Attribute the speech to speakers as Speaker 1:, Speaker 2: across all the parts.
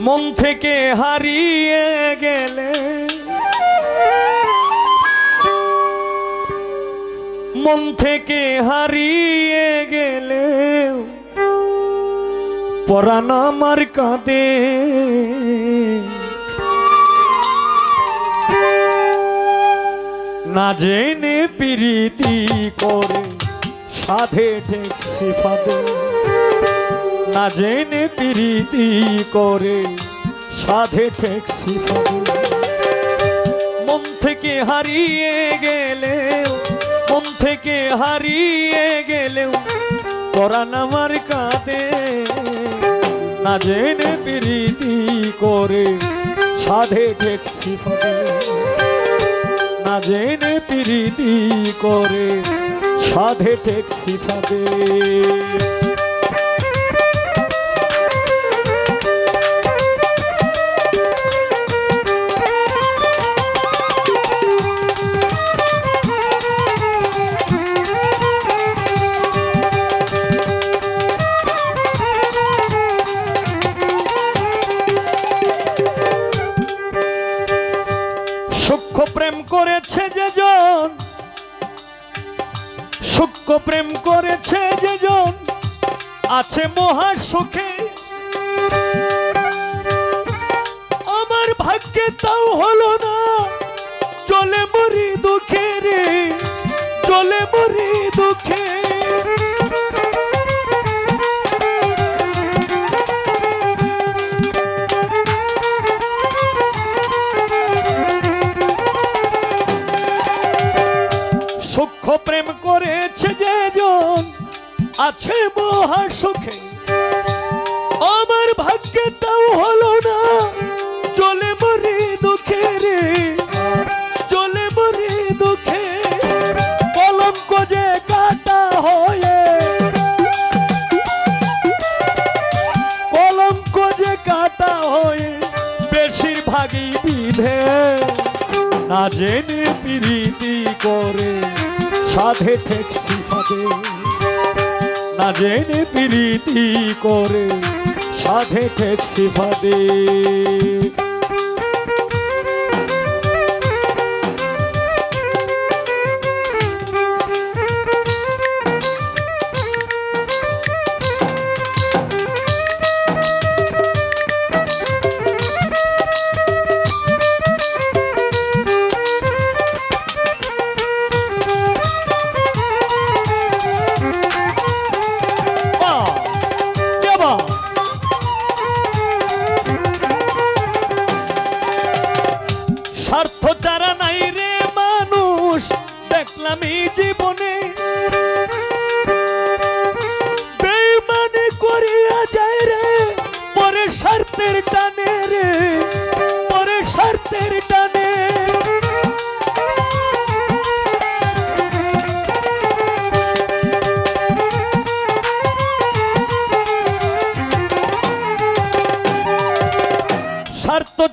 Speaker 1: মন থেকে হারিয়ে গেলে। মন থেকে হারিয়ে গেলে। পরাণ আমার কাঁদে। না জেনে প্রীতি করে সাধে ঠেকছি ফাদে না জেনে প্রীতি করে, সাধে ফাদে মন থেকে হারিয়ে গেলেও, মন থেকে হারিয়ে গেলেও, পরাণ আমার কাঁদে। না জেনে প্রীতি করে, সাধে ফাদে না জেনে প্রীতি করে, সাধে ঠেকছি ফাদে সূক্ষ্ম প্রেম করেছে যেজন। সূক্ষ্ম প্রেম করেছে যেজন। আছে মহা সুখে। আমার ভাগ্যে তাও হলো না। চলে মরি দুঃখে রে। চলে মরি দুঃখে। আছে মহা সুখে। আমার ভাগ্যে তাও হলো না। চলে মরে দুঃখে রে। চলে মরে দুঃখে। কলঙ্ক যে কাটা হয়ে। কলঙ্ক যে কাটা হয়ে বেশিরভাগই বিধে। না জেনে প্রীতি করে, সাধে ঠেকছি ফাঁদে না জেনে প্রীতি করে সাধে ঠেকছি ফাঁদে। স্বার্থ চারা নাই রে মানুষ দেখলাম এই জীবনে। যায় রে টানে রে টানে।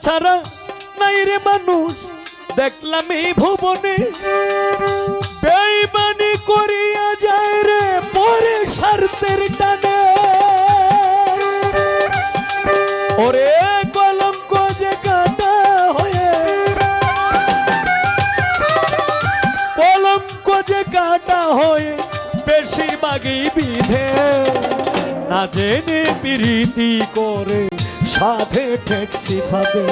Speaker 1: ছাড়া নাই মানুষ, দেখলাম এই ভুবনে বেইমানি করিয়া যায় রে পরে স্বার্থের টানে। ওরে কলঙ্ক যে কাটা হয়ে, কলঙ্ক যে কাটা হয়ে বেশিরভাগই বিধে। না জেনে প্রীতি করে সাধে ঠেকছি ফাঁদে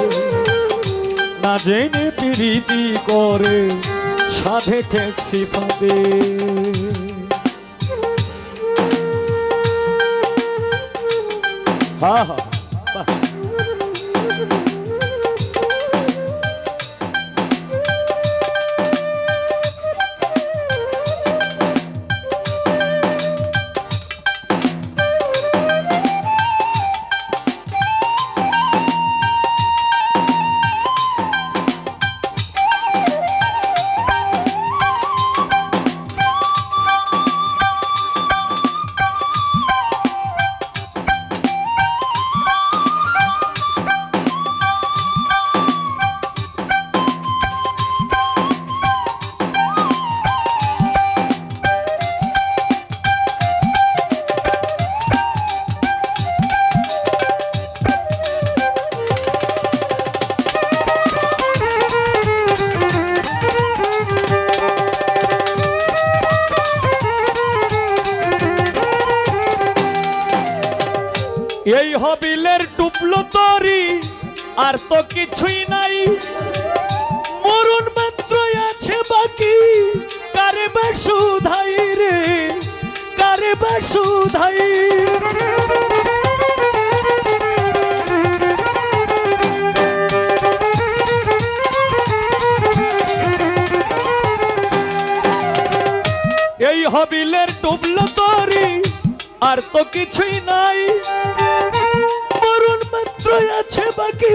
Speaker 1: না জেনে প্রীতি করে সাধে ট্যাক্সি ফাঁদে। হা হা। হবিলের টুপলো তরি, আর তো কিছুই নাই। মরুন মাত্র আছে বাকি। কারে বা সুধাই রে, কারে বা সুধাই? এই হবিলের টুবলো তরি আর তো কিছুই নাই। মরুন মাত্র আছে বাকি।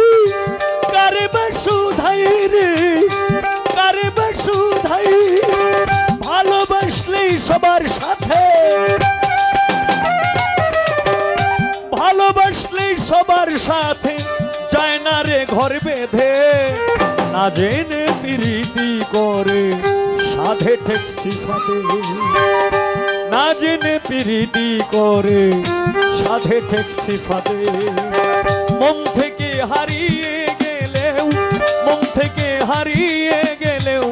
Speaker 1: কারে বা সুধাই রে? কারে বা সুধাই? ভালোবাসলেই সবার সাথে। ভালোবাসলেই সবার সাথে। যায় না রে ঘর বেঁধে। না জেনে প্রীতি করে। সাধে ঠেকসি ফাতে না জেনে করে, সাধে ঠেকসি ফাতে মন থেকে হারিয়ে গেলেও, মন থেকে হারিয়ে গেলেও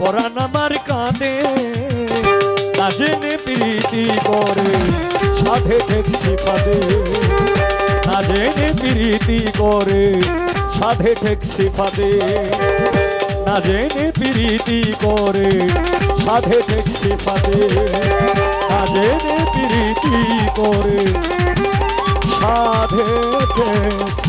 Speaker 1: পরাণ আমার কাঁদে। না জেনে করে, সাধে ঠেকসি ফাতে না জেনে করে, সাধে ঠেকসি ফাতে না জেনে করে সাধে দেখতে ফাতে সাধে প্রীতি করে। সাধে ঠেকসি